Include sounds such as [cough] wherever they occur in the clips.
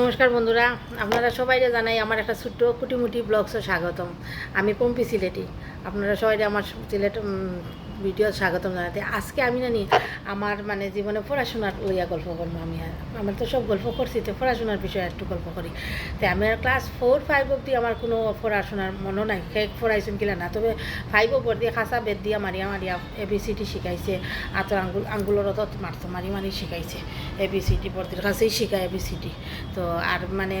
নমস্কার বন্ধুরা, আপনারা সবাই জানাই আমার একটা ছোট্ট কুটিমুটি ব্লগসে স্বাগতম। আমি পম্পি সিলেটি, আপনারা সবাই আমার সিলেট ভিডিও স্বাগতম জানাতে। আজকে আমি জানি আমার মানে জীবনে পড়াশোনার লইয়া গল্প করব আমি আর। আমার তো সব গল্প করছি, তো পড়াশোনার বিষয়ে একটু গল্প করি। তো আমি ক্লাস ফোর ফাইভ অবধি আমার কোনো পড়াশোনার মনও নাই। শেষ পড়াইছেন কিনা না, তবে ফাইভ অবধি খাসা বেদ দিয়া মারিয়া মারিয়া এ বি সি টি শিখাইছে আতর আঙ্গুল আঙ্গুলের অত মারতো মারি মারি শিখাইছে এ বি সি টি পড়তির কাছেই শিখায় এ বি সি টি তো আর মানে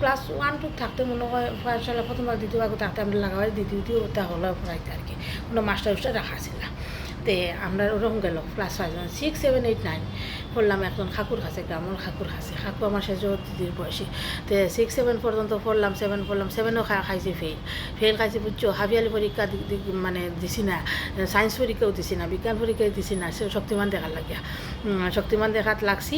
ক্লাস ওয়ান টু থাকতে মনে হয় পাঠশালা প্রথমবার দ্বিতীয় ভাগ থাকতে আমরা লাগাই দ্বিতীয় দ্বিতীয় হলো পড়াইতে আর কি। কোনো মাস্টার উস্টার রাখা ছিল না। তে আমরা ওরকম গেল class five six seven eight nine পড়লাম একজন খাকুর কাছে, গ্রামের খাকুর কাছে। খাকু আমার শেষ দিদির বয়সী। তো সিক্স সেভেন পর্যন্ত পড়লাম সেভেন পড়লাম সেভেনও খা খাইছি ফেল ফেল খাইছি বুঝছ? হাবিয়ালি পরীক্ষা মানে দিছি না। সায়েন্স পরীক্ষাও দিছি না, বিজ্ঞান পরীক্ষাও দিছি না। সে শক্তিমান দেখার লাগিয়া। শক্তিমান দেখাত লাগছি।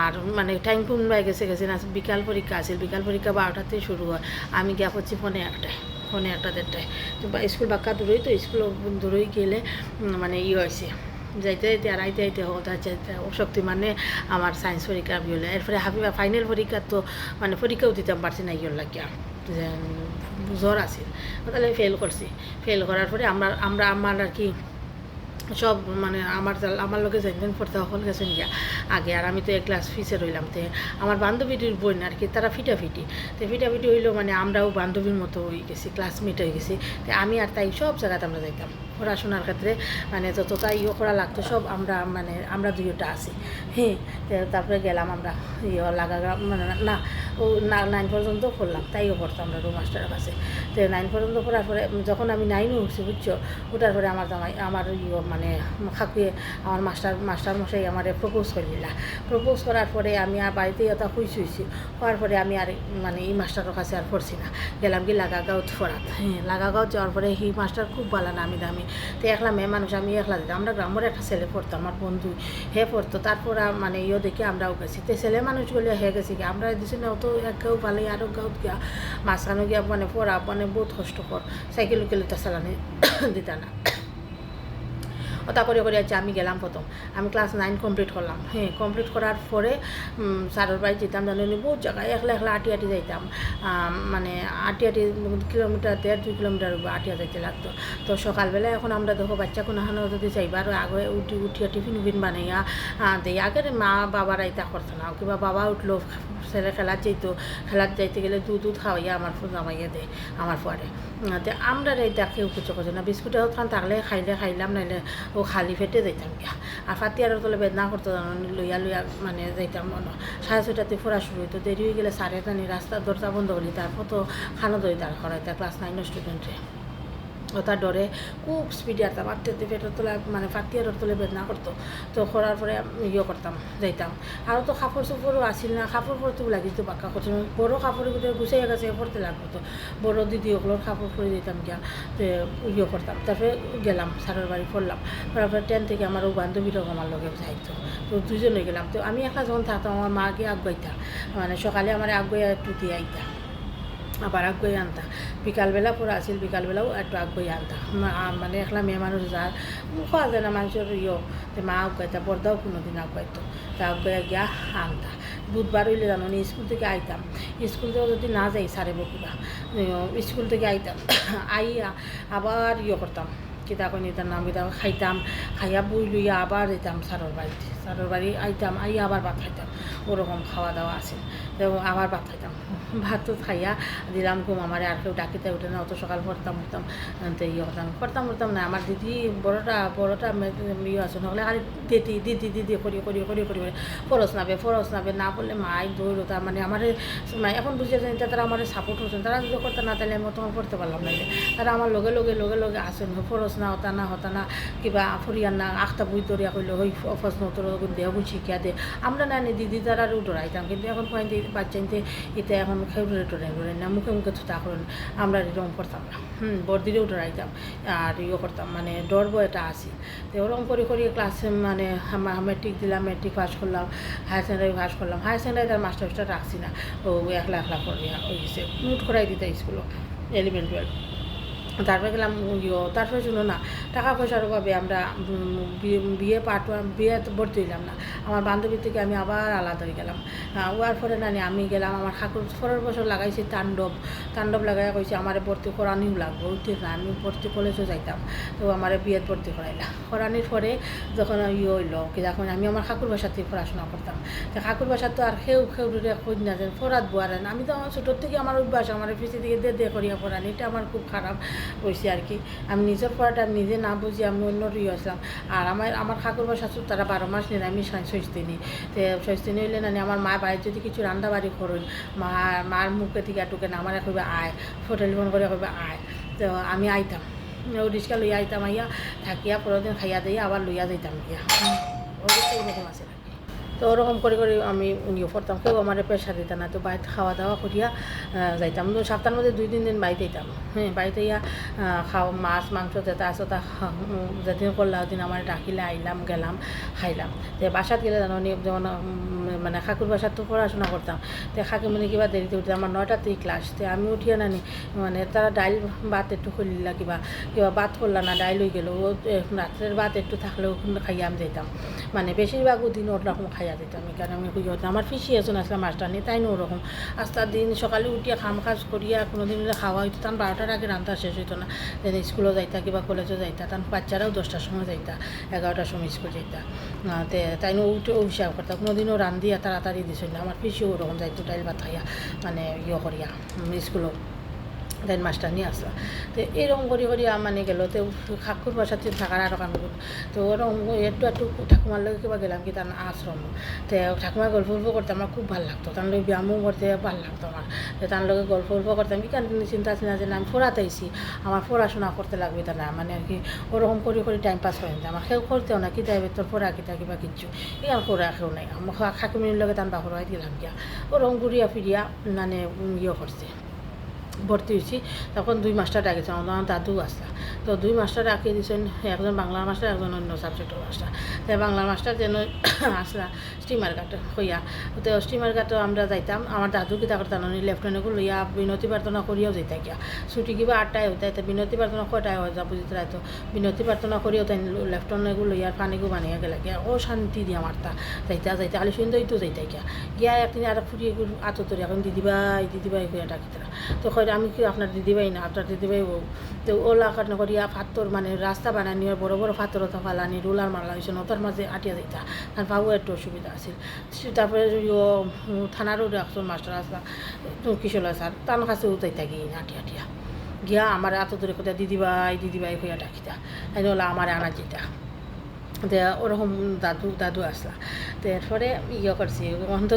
আর মানে টাইম বাই গেছে গেছে না। বিকাল পরীক্ষা আছে বিকাল পরীক্ষা বারোটাতে শুরু হয়। আমি গিয়া পড়ছি ফোনে একটায়। ফোনে একটা দেড়টায়। তো স্কুল বাক্কা দূরই তো, স্কুল দূরই গেলে মানে ই হয়েছে। যাইতে যাইতে আর আইতে আইতে হতে শক্তি মানে আমার সায়েন্স পরীক্ষা বিহলে এরপরে হাবিবা ফাইনাল পরীক্ষা তো মানে পরীক্ষাও দিতাম পারছি না ইয়ার লাগিয়া। জ্বর আছে। তাহলে ফেল করছি। ফেল করার পরে আমরা আমরা, আমার আর কি সব মানে আমার আমার লোকে যেদিন পড়তে হল গেছেন গিয়া। আগে আর আমি তো এক ক্লাস ফিসে রইলাম তে। আমার বান্ধবীটির বোন আর কি, তারা ফিটাফিটি। তো ফিটাফিটি হইল মানে আমরাও বান্ধবীর মতো হয়ে গেছি ক্লাসমেট হয়ে গেছি। তো আমি আর তাই সব জায়গাতে আমরা যাইতাম। পড়াশোনার ক্ষেত্রে মানে যতটা ইয়ে করা লাগতো সব আমরা মানে আমরা দুইটা আছি। হ্যাঁ তারপরে গেলাম আমরা ইয়ে লাগা মানে না, ও নাইন পর্যন্ত পড়লাম, তাইও পড়তাম আমরা রুম মাস্টারের কাছে। তো নাইন পর্যন্ত পড়ার পরে যখন আমি নাইনে উঠছি, বুঝছ? ওঠার পরে আমার জামাই, আমার ইয়ে মানে খাকুয়ে আমার মাস্টার মাস্টার মশাই আমার প্রপোজ করে দিলা। প্রপোজ করার পরে আমি আর বাড়িতে এটা খুঁজছি হয়েছি হওয়ার পরে আমি আর মানে এই মাস্টারের কাছে আর পড়ছি না। গেলাম কি লাগাগাঁওত ফরাত হ্যাঁ লাগাগাঁও যাওয়ার পরে এই মাস্টার খুব ভালো নামি দামি। তো একলা মেয়ে মানুষ, আমি একলা দিতাম আমরা গ্রামের একটা ছেলে পড়তো আমার বন্ধু হে পড়তো, তারপর মানে ইয়ে দেখি আমরাও গেছি। তো ছেলে মানুষগুলো হে গেছি গিয়ে, আমরা দিছি না, অত এক গাঁও ভালো আরও গাঁত গিয়া, মাঝখানে গিয়া মানে পড়া মানে বহুত কষ্টকর সাইকেল উকেল তা চালানি [coughs] দিতা না। ওটা করে করে আছে আমি গেলাম প্রথম। আমি ক্লাস নাইন কমপ্লিট করলাম। হ্যাঁ কমপ্লিট করার পরে উম, স্যারের বাড়ি যেতাম জানি বহুত জায়গায় একলা একলা আটি আটি যাইতাম মানে আটি আটি কিলোমিটার দেড় দুই কিলোমিটার আটিয়া যাইতে লাগতো। তো সকালবেলা এখন আমরা দেখো বাচ্চা কোনো হানো যদি যাইবার আগে উঠি উঠিয়া টিফিন উফিন বানাইয়া দেই। আগের মা বাবার ইতা করতো না। কিংবা বাবা উঠল ছেলে খেলার যাইতো। খেলার যাইতে গেলে দুধ দুধ খাওয়াইয়া আমার জামাইয়া দেয় আমার পরে। তো আমরা এটা কেউ কিছু করছে না বিস্কুটে থাকলে খাইলে খাইলাম, নাইলে ও খালি ফেটে যাইতাম গিয়া। আর ফাতিয়ারের তলে বেদনা করতো জানো লইয়া লইয়া মানে যাইতাম মনে। সাড়ে ছয়টাতে ফোরা শুরু হইতো দেরি হয়ে গেলে সাড়ে টানি রাস্তা দরজা বন্ধ করলি তারপর তো খানো দই দাঁড় করাইতা ক্লাস নাইনের স্টুডেন্টে ওটা ডরে খুব স্পিডে আসতাম আটতে পেটের তোলা মানে ফাতিয়ারের তোলে বেদনা করতো তো করার পরে ইয়ে করতাম যাইতাম। আরও তো কাপড় চোপড়ও আসিল না কাপড় পরতেও লাগিত বাক্কা করতো বড়ো কাপড়ের ভিতরে গুছিয়ে গেছে পড়তে লাগতো বড়ো দিদি ওগুলোর কাপড় পরে যেতাম গিয়া ইয়ে করতাম তারপরে গেলাম স্যারের বাড়ি পড়লাম পড়ার পরে টেন থেকে আমার ও বান্ধবীরাও আমার লগে যাইতো তো। দুজনে গেলাম। তো আমি একলা যখন থাকতাম আমার মা গিয়ে মানে সকালে আমার আগাইয়া একটু দিয়ে আইতা। আবার আগুয়ে আনতা। বিকালবেলা পরে আছিল বিকালবেলাও একটু আগুয়ে আনতা। মানে একলা মেয়ে মানুষ যার খাওয়া যায় না মানুষের ইয়ে মা আগাইতা বর্দাও কোনো দিন আগাইতো তা আগুয়ে গিয়া আনতা। বুধবার হইলে জানো স্কুল থেকে আইতাম। স্কুল থেকে যদি না যাই সারে বকুবা স্কুল থেকে আইতাম। [coughs] আইয়া আবার ইয়ে করতাম কিতা কই নিতাম নাম কিতা খাইতাম, খাইয়া বই লইয়া আবার যেতাম সারর বাড়িতে সারর বাড়ি আইতাম আইয়া আবার ভাত খাইতাম। ওরকম খাওয়া দাওয়া আছে আবার ভাত খাইতাম। ভাত খাইয়া দিলাম, ঘুম আমার আর কেউ ডাকিতে উঠে না অত সকাল পড়তাম উঠতাম তো ইয়ে করতাম পড়তাম উঠতাম না আমার দিদি বড়টা বড়টা ইয়ে আছে নহলে খালি দিদি দিদি দিদি করি করি করি করি করে ফরস নাবে ফরস নাবে না বললে মাই দৌড় তার মানে আমার এখন বুঝে যান তারা আমার সাপোর্ট হচ্ছেন তারা যদি করতে না তাহলে আমি তখন করতে পারলাম না তারা আমার লগে লগে লগে লগে আসেন ফরস না, হতা না হতা না, কিবা ফরিয়ান না আখটা বই তরিয়া করলে ওই অফস নতর দেহ বুঝি শিখিয়া দে। আমরা না দিদি তারা উঠরাইতাম কিন্তু এখন পয়েন্ট বাচ্চা নিতে এটা এখন খেউরে টোটাই টোরে না, মুখে মুখে থুতা করেন, আমরা রং করতাম না। হুম, বর্দিরে উঠরাইতাম আর ইয়ে করতাম মানে ডরবো এটা আসি। তো ওরকম করে করে ক্লাসে মানে মেট্রিক দিলাম মেট্রিক পাস করলাম হায়ার সেকেন্ডারি পাস করলাম। হায়ার সেকেন্ডারি তার মাস্টার মাস্টার রাখছি না, ও একলা একলা করিয়া ওই নোট করাই দিতে স্কুলও এলিভেন টুয়েলভ তারপরে গেলাম ইয়ে তারপরে শুনো না টাকা পয়সার অভাবে আমরা বিয়ে পাঠ বিয়ে ভর্তি হইলাম না। আমার বান্ধবীর থেকে আমি আবার আলাদা হয়ে গেলাম। ওয়ার পরে নানি আমি গেলাম, আমার ঠাকুর, পরের বছর লাগাইছি তাণ্ডব। তাণ্ডব লাগাই কইছে, আমার ভর্তি করানিও লাগবে। না, আমি ভর্তি কলেজও যাইতাম, তো আমার বিয়ে ভর্তি করাইলাম করানির পরে যখন ইয়ে হইল, কি যখন আমি আমার ঠাকুর বাসাতে পড়াশোনা করতাম, তো ঠাকুর বাসা তো আর খেউ খেউ খোঁজ না যেন ফরাত বুয়ারেন আমি তো আমার ছোটোর থেকে আমার অভ্যাস, আমার পিছিয়ে দিকে দে দে করিয়া পড়ানি, এটা আমার খুব খারাপ। হয়েছে আর কি আমি নিজের পড়াটা আমি নিজে না বুঝি আমি অন্য ইয়ে আসলাম। আর আমার আমার ঠাকুর বা শাশুর তারা বারো মাস নিরামিষ খায় ষষ্ঠীনি তো ষষ্ঠীনি হইলে না আমার মা বাড়ির যদি কিছু রান্না বাড়ি করুন মা মার মুখে থেকে টুকে না আমার কইবে আয় হোটেল ফোন করে কইবে আয়। তো আমি আইতাম ও রিক্সা লইয়া আইতাম আইয়া থাকিয়া পরের দিন খাইয়া দিয়ে আবার লইয়া যাইতাম গিয়া। ওরকম আছে। তো ওরকম করে করে আমি ইয়ে করতাম কেউ আমার প্রেশার দিতাম না। তো বাড়িতে খাওয়া দাওয়া করিয়া যাইতাম। তো সপ্তাহের মধ্যে দুই তিন দিন বাড়িতে যাইতাম হ্যাঁ বাড়িতে ইয়া আহ, খাও মাছ মাংস যেটা আছে তা যেদিন করলা ওদিন আমার ডাকিলে আইলাম গেলাম খাইলাম। তো বাসাত গেলে জানো যেমন মানে খাকুর বাসাত তো পড়াশোনা করতাম। তো খাকি মানে কিবা দেরিতে উঠে আমার নয়টাতেই ক্লাস তো আমি উঠিয়া নানি মানে তারা ডাইল ভাত একটু খুলিলা কিবা কিবা ভাত করলা না ডাইল হয়ে গেল। রাত্রের ভাত একটু থাকলেও খাইয়া আমি যেতাম মানে বেশিরভাগ দিন ওরকম খাইয়া দিতাম কারণ আমি খুঁজে হতাম আমার ফিসি এজন আসলে মাস্টার নেই তাই না ওরকম আস্তার দিন সকালে উঠিয়া খাম কাজ করিয়া কোনো দিন খাওয়া হইতো তখন বারোটার আগে রান্না শেষ হইতো না। যেন স্কুলও যাইতা, কিবা কলেজও যাইতা তখন বাচ্চারাও দশটার সময় যাইতা এগারোটার সময় স্কুল যাইতা। তে তাই উঠে হিসাব করতাম কোনো দিনও রান্ধিয়া তাড়াতাড়ি দিছিল না। আমার ফিসিও ওরকম যাইতো ডাইল ভাত খাইয়া মানে ইয়ে করিয়া স্কুলও দেন মাস্টার নিয়ে আসলা তো এরকম করি করি মানে গেল, তো ঠাকুর বাসাতে থাকার কাম করল তো ওরকম একটু একটু ঠাকুমার লোক কিবা গেলাম কি তার আশ্রম তো ঠাকুমার গল্প গল্প করতে আমার খুব ভালো লাগতো তার লোক ব্যায়ামও করতে ভালো লাগতো আমার তো তার লোকে গল্প গল্প করতাম কি কারণ চিন্তা না যে আমি পড়াতে আইছি আমার পড়াশোনা করতে লাগবে তা না মানে আর কি ওরকম করে করে টাইম পাস হয়ে যায় আমার কেউ করতেও না কি যাইবে তোর পড়া কিতা কিবা কিচ্ছু, এই আর পড়া কেউ নাই। আমার খাকুমির লগে তার বাহর হয়ে দিলাম গিয়া ওরকম ঘুরিয়া ফিরিয়া মানে ইয়ে করছে ভর্তি হয়েছি তখন দুই মাস্টার ডাকেছে আমার দাদু আসলা তো দুই মাস্টার ডাকিয়ে দিয়েছেন একজন বাংলা মাস্টার একজন অন্য সাবজেক্টের মাস্টার তাই বাংলা মাস্টার যেন [coughs] আসলা স্টিমার ঘাট হইয়া তো স্টিমার ঘাটও আমরা যাইতাম আমার দাদু কিতা করতাম লেফটেন্টকে লইয়া বিনতি প্রার্থনা করিয়াও যাইতা গিয়া। ছুটি কিবা আটটায় হইতা তো বিনতি প্রার্থনা কয়টায় হয় যা বুঝতে রাখতো বিনতি প্রার্থনা করিয়াও তাই লেফটেন্টগুলো লইয়া পানিগু বানিয়া গেলা গিয়া ও শান্তি দিয়া মারতা যাইতা যাইতা আলি সুন্দর তো যাইতা গিয়া। গিয়া একদিন আর ফুরিয়ে আতো তরি এখন দিদিভাই দিদিভাই কইয়া ডাকিতরা তো কই আমি কি আপনার দিদিভাই না, আপনার দিদিভাই বউ? তো ওলা কাটনা করিয়া ফাত্তর মানে রাস্তা বানানি বড় বড় ফাত্তর তো ফালানি রোলার মারলা হয়েছে নতার মাঝে আটিয়া যাইতা তার বাবু একটু অসুবিধা আছিল। তারপরে থানারও একজন মাস্টার আসলা, তো কিশোর স্যার তার কাছে উঠাইতা গিয়ে আটিয়া আটিয়া গিয়া আমার এত দূরে কোথায় দিদিভাই দিদিভাই হইয়া ডাকিতা। ওলা আমার আনা যেটা ওরকম দাদু দাদু আসলা। তো এরপরে ইয়ে করছি অন্ত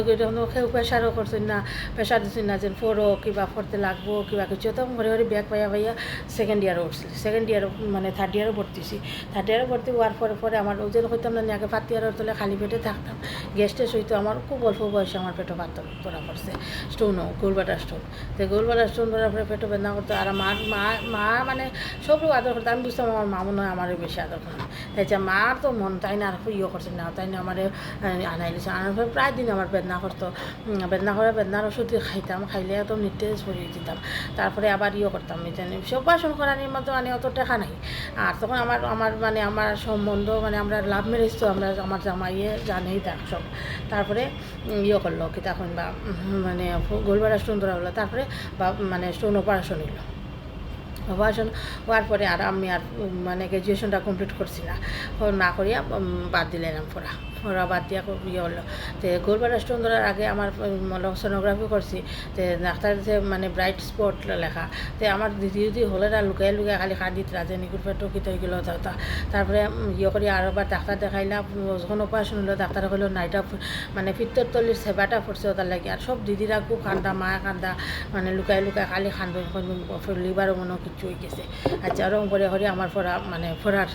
কেউ প্রেশারও করছেন না প্রেশার দিচ্ছেন না যে ফোরও কিবা পড়তে লাগবো, কিবা কিছু। তো ঘরে ঘরে ব্যাগ পাইয়া পাইয়া সেকেন্ড ইয়ারও উঠছি। সেকেন্ড ইয়ার মানে থার্ড ইয়ারও ভর্তিছি থার্ড ইয়ারও ভর্তি হওয়ার পরে পরে আমার ওজন হইতাম না আগে ফার্স্ট ইয়ারের তলে খালি পেটে থাকতাম। গ্যাস টেস্ট হইতো, আমার খুব অল্প বয়সে আমার পেটে পাত্র ধরা পড়ছে। স্টোনও গোলবাটা স্টোন তো গোলবাটা স্টোন ধরার পরে পেটে বেদনা করতো, আর আমার মা মা মানে সব আদর করতো। আমি বুঝতাম আমার মা মনে হয় আমারও বেশি আদর করে। তাই মার তো মন তাই না, আর ইয়ে করছে না, তাই না আমার আনাই লিছে। আনার পরে প্রায় দিন আমার বেদনা করতো। বেদনা করে বেদনার ওষুধ খাইতাম, খাইলে তো নির্দেশ ভরিয়ে দিতাম। তারপরে আবার ইয়ে করতাম। সব বাসন করানির মতো মানে অত টাকা নাই। আর তখন আমার আমার মানে আমার সম্বন্ধ মানে আমরা লাভ ম্যারেজ তো আমরা আমার জামাইয়ে জানেই থাক সব তারপরে ইয়ে করল কি তখন বা মানে গোলবাড়া স্টোন ধরা হলো। তারপরে বা মানে স্টোন অপারেশন হইল অপারেশন হওয়ার পরে আর আমি আর মানে গ্র্যাজুয়েশনটা কমপ্লিট করছি না। না করিয়া বাদ দিলাম পড়া পড়া বাদ দিয়া ইয়ে হলো। তো গোলবার স্টোন ধরার আগে আমার সোনোগ্রাফি করছি তো ডাক্তার যে মানে ব্রাইট স্পট লেখা। তো আমার দিদি দিদি হলে আর লুকাই লুকাই খালি খাদিত রাজে নিকুর পেটো কিত হয়ে গেল। তা- তারপরে ইয়ে করি আর একবার ডাক্তার দেখাইলাম যখন অপারেশন হলো ডাক্তার হলো নাইটা মানে ফিত্তর তলির সেবাটা পড়ছে ওটার লাগে। আর সব দিদিরা খুব কান্দা মা কান্দা মানে লুকাই লুকাই খালি খান্দ লিভারও মনে কিচ্ছু হয়ে গেছে। আচ্ছা ওরকম করে করে আমার পড়া মানে পড়ার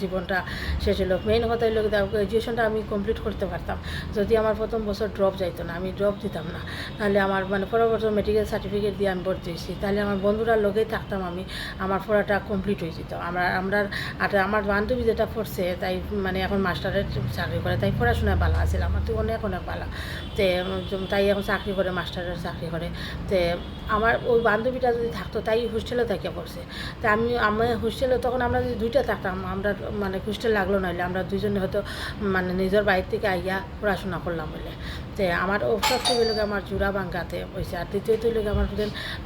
জীবনটা শেষ হলো। মেইন কথা হলো গ্র্যাজুয়েশনটা আমি কমপ্লিট করতে পারতাম। যদি আমার প্রথম বছর ড্রপ যাইতো না, আমি ড্রপ দিতাম না। তাহলে আমার মানে পরের বছর মেডিকেল সার্টিফিকেট দিয়ে আমি ভর্তি হয়েছি। তাহলে আমার বন্ধুরা লগেই থাকতাম আমি, আমার পড়াটা কমপ্লিট হয়ে যেত। আমরা আমরা আর আমার বান্ধবী যেটা পড়ছে, তাই মানে এখন মাস্টারের চাকরি করে, তাই পড়াশোনায় ভালো আছিল। আমার তো অনেক অনেক ভালো তে তাই এখন চাকরি করে মাস্টারের চাকরি করে। তে, আমার ওই বান্ধবীটা যদি থাকতো, তাই হোস্টেলে থেকে পড়ছে। তা আমি আমি হোস্টেলে তখন আমরা যদি দুইটা থাকতাম, আমরা মানে হোস্টেল লাগল নাহলে আমরা দুজনে হয়তো মানে নিজের বাড়ির থেকে আইয়া পড়াশোনা করলাম বলে। তে আমার সবচেয়ে লোক আমার জোড়া বাঙ্গাতে পয়সা আর দ্বিতীয়ত লোক আমার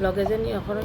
লগে যে এখন